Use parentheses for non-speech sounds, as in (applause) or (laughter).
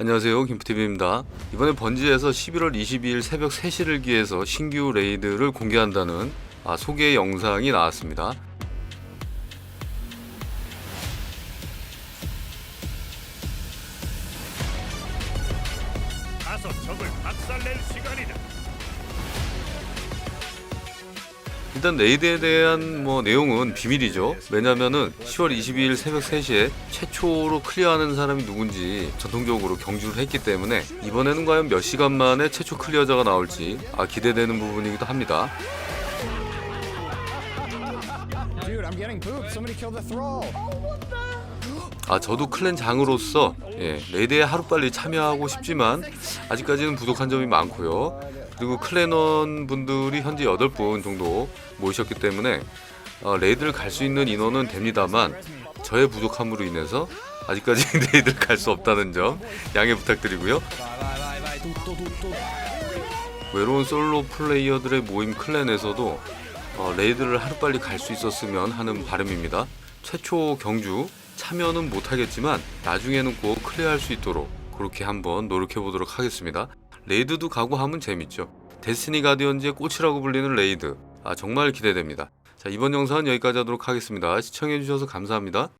안녕하세요. 김프TV입니다. 이번에 번지에서 11월 22일 새벽 3시를 기해서 신규 레이드를 공개한다는 아, 소개 영상이 나왔습니다. 가서 적을 박살낼 시간이다. 일단 레이드에 대한 뭐 내용은 비밀이죠 왜냐면은 10월 22일 새벽 3시에 최초로 클리어하는 사람이 누군지 전통적으로 경주를 했기 때문에 이번에는 과연 몇 시간 만에 최초 클리어자가 나올지 아, 기대되는 부분이기도 합니다 Dude, I'm getting pooped. Somebody killed the thrall. 아 저도 클랜 장으로서 예, 레이드에 하루빨리 참여하고 싶지만 아직까지는 부족한 점이 많고요. 그리고 클랜원 분들이 현재 8분 정도 모이셨기 때문에 어, 레이드를 갈 수 있는 인원은 됩니다만 저의 부족함으로 인해서 아직까지 (laughs) 레이드를 갈 수 없다는 점 양해 부탁드리고요. 외로운 솔로 플레이어들의 모임 클랜에서도 어, 레이드를 하루빨리 갈 수 있었으면 하는 바람입니다. 최초 경주 참여는 못하겠지만 나중에는 꼭 클리어할 수 있도록 그렇게 한번 노력해 보도록 하겠습니다. 레이드도 가고 하면 재밌죠. 데스티니 가디언즈의 꽃이라고 불리는 레이드 아 정말 기대됩니다. 자 이번 영상은 여기까지 하도록 하겠습니다. 시청해 주셔서 감사합니다.